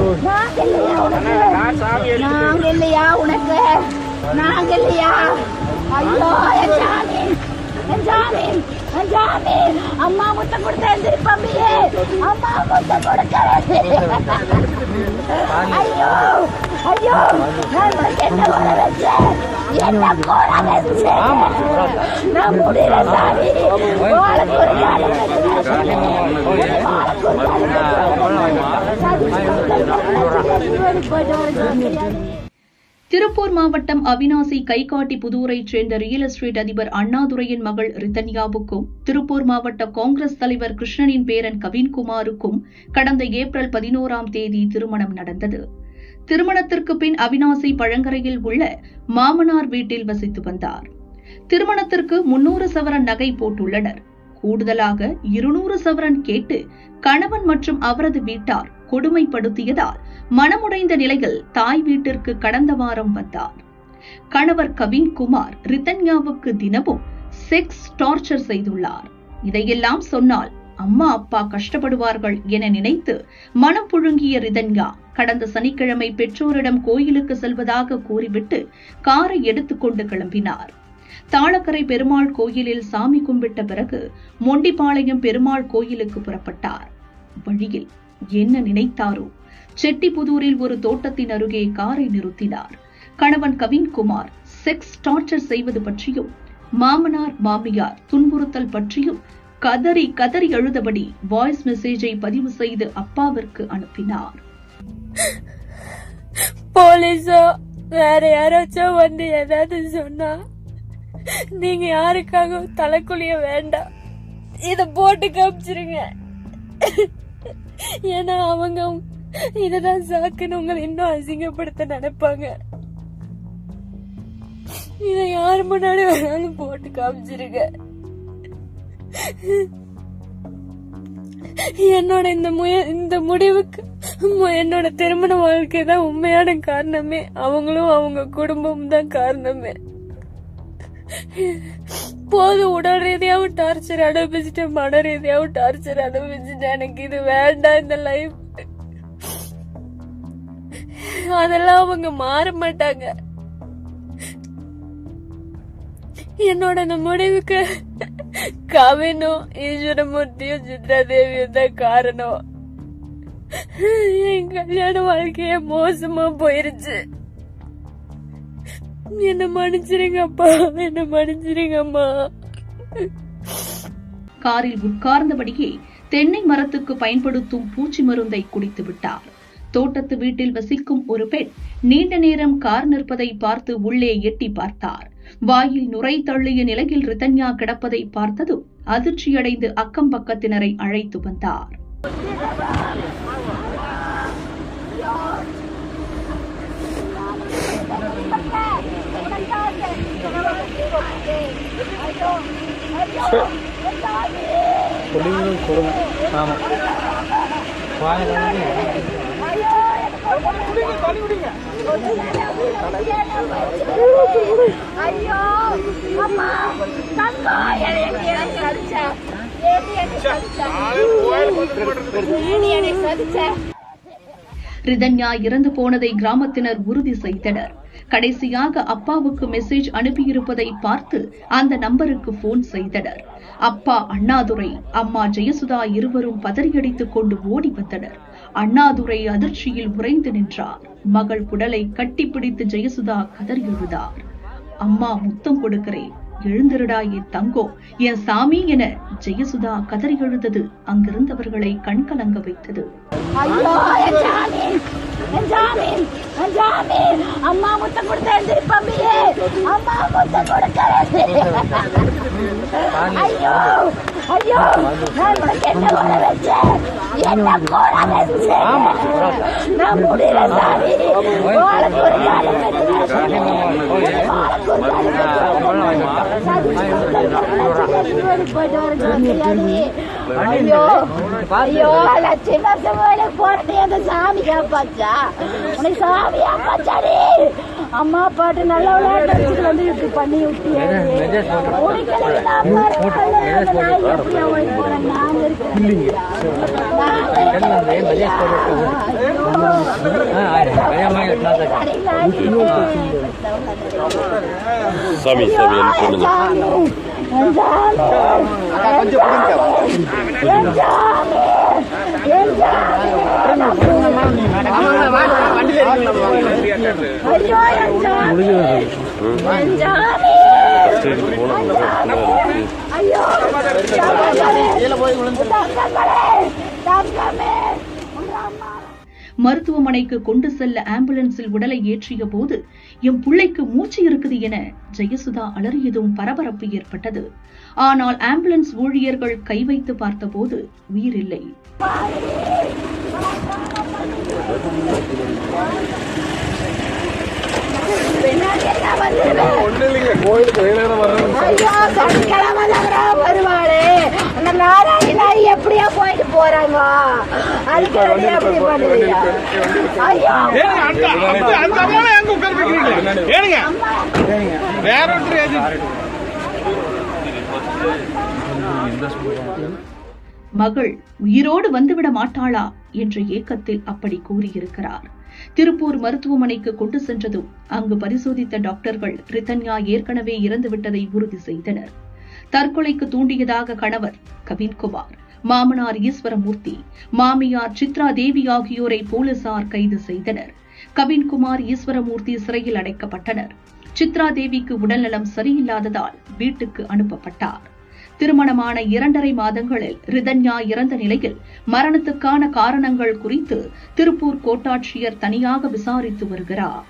நாங்க இல்லையா உனக்கு? நாங்க இல்லையா ஐயோ என் சாமி என் சாமி என் சாமி அம்மா முத்த கொடுத்த திருப்பம்பியே அம்மா முத்த கொடுக்கிறது. ஐயோ ஐயோ நான் என்ன வர வச்சேன்? என்ன போட திருப்பூர் மாவட்டம் அவினாசி கைகாட்டி புதூரைச் சேர்ந்த ரியல் எஸ்டேட் அதிபர் அண்ணாதுரையின் மகள் ரித்தன்யாவுக்கும் திருப்பூர் மாவட்ட காங்கிரஸ் தலைவர் கிருஷ்ணனின் பேரன் கவின்குமாருக்கும் கடந்த ஏப்ரல் பதினோராம் தேதி திருமணம் நடந்தது. திருமணத்திற்கு பின் அவினாசி பழங்கரையில் உள்ள மாமனார் வீட்டில் வசித்து வந்தார். திருமணத்திற்கு முன்னூறு சவரன் நகை போட்டுள்ளனர். கூடுதலாக இருநூறு சவரன் கேட்டு கணவன் மற்றும் அவரது வீட்டார் கொடுமைப்படுத்தியதால் மனமுடைந்த நிலையில் தாய் வீட்டிற்கு கடந்த வாரம் வந்தார். கணவர் கவின் குமார் ரிதன்யாவுக்கு தினமும் செக்ஸ் டார்ச்சர் செய்துள்ளார். இதையெல்லாம் சொன்னால் அம்மா அப்பா கஷ்டப்படுவார்கள் என நினைத்து மனம் புழுங்கிய ரிதன்யா கடந்த சனிக்கிழமை பெற்றோரிடம் கோயிலுக்கு செல்வதாக கூறிவிட்டு காரை எடுத்துக்கொண்டு கிளம்பினார். தாளக்கரை பெருமாள் கோயிலில் சாமி கும்பிட்ட பிறகு மொண்டிபாளையம் பெருமாள் கோயிலுக்கு புறப்பட்டார். வழியில் என்ன நினைத்தாரோ? செட்டிபுதூரில் ஒரு தோட்டத்தின் அருகே காரை நிறுத்தினார். கணவன் கவின்குமார் செக்ஸ் டார்ச்சர் செய்வது பற்றியும் மாமனார் மாமியார் துன்புறுத்தல் பற்றியும் கதறி கதறி எழுதபடி வாய்ஸ் மெசேஜை பதிவு செய்து அப்பாவிற்கு அனுப்பினார். போலீஸோ வேற யாராச்சும் வந்து ஏதாவது சொன்னா நீங்க யாருக்காக தலைக்குழிய வேண்டாம். இத போட்டு காமிச்சிருங்க. ஏன்னா அவங்க இததான் சாக்குன்னு உங்களை இன்னும் அசிங்கப்படுத்த நினைப்பாங்க. இத யார் முன்னாடி வேணாலும் போட்டு காமிச்சிருங்க. என்னோட இந்த முய இந்த முடிவுக்கு என்னோட திருமண வாழ்க்கை தான் உண்மையான காரணமே. அவங்களும் அவங்க குடும்பம் தான் காரணமே. போது உடல் ரீதியாவும் டார்ச்சர் அனுபவிச்சுட்டேன் மன ரீதியாவும் டார்ச்சர் அனுபவிச்சுட்டேன் எனக்கு இது வேண்டாம் இந்த லைஃப் அதெல்லாம் அவங்க மாற மாட்டாங்க. என்னோட இந்த முடிவுக்கு கவினும் ஈஸ்வரமூர்த்தியும் சித்ரா தேவியும் தான் காரணம் என் கல்யாண வாழ்க்கைய மோசமா போயிருச்சு என்ன மன்னிச்சிருங்க அப்பா என்ன மன்னிச்சிருங்க அம்மா காரில் உட்கார்ந்தபடியே தென்னை மரத்துக்கு பயன்படுத்தும் பூச்சி மருந்தை குடித்து விட்டார் தோட்டத்து வீட்டில் வசிக்கும் ஒரு பெண் நீண்ட நேரம் கார் நிற்பதை பார்த்து உள்ளே எட்டி பார்த்தார் வாயில் நுரை தள்ளிய நிலையில் ரிதன்யா கிடப்பதை பார்த்ததும் அதிர்ச்சியடைந்து அக்கம் பக்கத்தினரை அழைத்து வந்தார். கொடுமை ஆமாம். ஐயோ அம்மா ரிதன்யா இறந்து போனதை கிராமத்தினர் உறுதி செய்தனர். கடைசியாக அப்பாவுக்கு மெசேஜ் அனுப்பியிருப்பதை பார்த்து அந்த நம்பருக்கு போன் செய்தனர். அப்பா அண்ணாதுரை அம்மா ஜெயசுதா இருவரும் பதறியடித்துக் கொண்டு ஓடி வந்தனர். அண்ணாதுரை அதிர்ச்சியில் உறைந்து நின்றார். மகள் குடலை கட்டிப்பிடித்து ஜெயசுதா கதறி எழுதார் அம்மா முத்தம் கொடுக்கிறேன். எழுந்திருடா என் தங்கோ. என் சாமி என ஜெயசுதா கதறி எழுதது அங்கிருந்தவர்களை கண்கலங்க வைத்தது. ஐயோ என் ஜாமீன் என் ஜாமீன் என் ஜாமீன் அம்மா முத்தம் கொடுத்த அம்மா முத்தம் கொடுக்கிறேன் ஐயோ ஐயோ நான் உனக்கு என்ன வர வச்சேன். என்ன போட வச்சேன். நான் முடியல சாமி. உனக்கு ஒரு காலம் ஐயோ ஐயோ நான் சின்ன சமையல போறது அந்த சாமி காப்பாச்சா உனக்கு சாமி காப்பாச்சாடி அம்மா பாட்டு நல்லா விளையாட்டு வந்து இப்படி பண்ணி விட்டியாரு உனக்கு சாமி சாமி என்ன சொல்லுங்க? மருத்துவமனைக்கு கொண்டு செல்ல ஆம்புலன்ஸில் உடலை ஏற்றிய போது என் பிள்ளைக்கு மூச்சு இருக்குது என ஜெயசுதா அலறியதும் பரபரப்பு ஏற்பட்டது. ஆனால் ஆம்புலன்ஸ் ஊழியர்கள் கை வைத்து பார்த்தபோது உயிரில்லை. பின்னாடி என்ன ஐயோ சனிக்கிழமை தவிர வருவாளே அந்த நாராயணா எப்படியா போயிட்டு போறாங்க. அதுக்கு எப்படி பண்ணுவீங்க. ஐயோ. ஏனுங்க வேற ஒருத்தர் ஏஜென்ட். மகள் உயிரோடு வந்துவிட மாட்டாளா என்ற ஏக்கத்தில் அப்படி கூறியிருக்கிறார். திருப்பூர் மருத்துவமனைக்கு கொண்டு சென்றதும் அங்கு பரிசோதித்த டாக்டர்கள் ரிதன்யா ஏற்கனவே இறந்துவிட்டதை உறுதி செய்தனர். தற்கொலைக்கு தூண்டியதாக கணவர் கவின்குமார். மாமனார் ஈஸ்வரமூர்த்தி மாமியார் சித்ரா தேவி ஆகியோரை போலீசார் கைது செய்தனர். கவின்குமார் ஈஸ்வரமூர்த்தி சிறையில் அடைக்கப்பட்டனர். சித்ரா தேவிக்கு உடல்நலம் சரியில்லாததால் வீட்டுக்கு அனுப்பப்பட்டார். திருமணமான இரண்டரை மாதங்களில் ரிதன்யா இறந்த நிலையில் மரணத்துக்கான காரணங்கள் குறித்து திருப்பூர் கோட்டாட்சியர் தனியாக விசாரித்து வருகிறார்.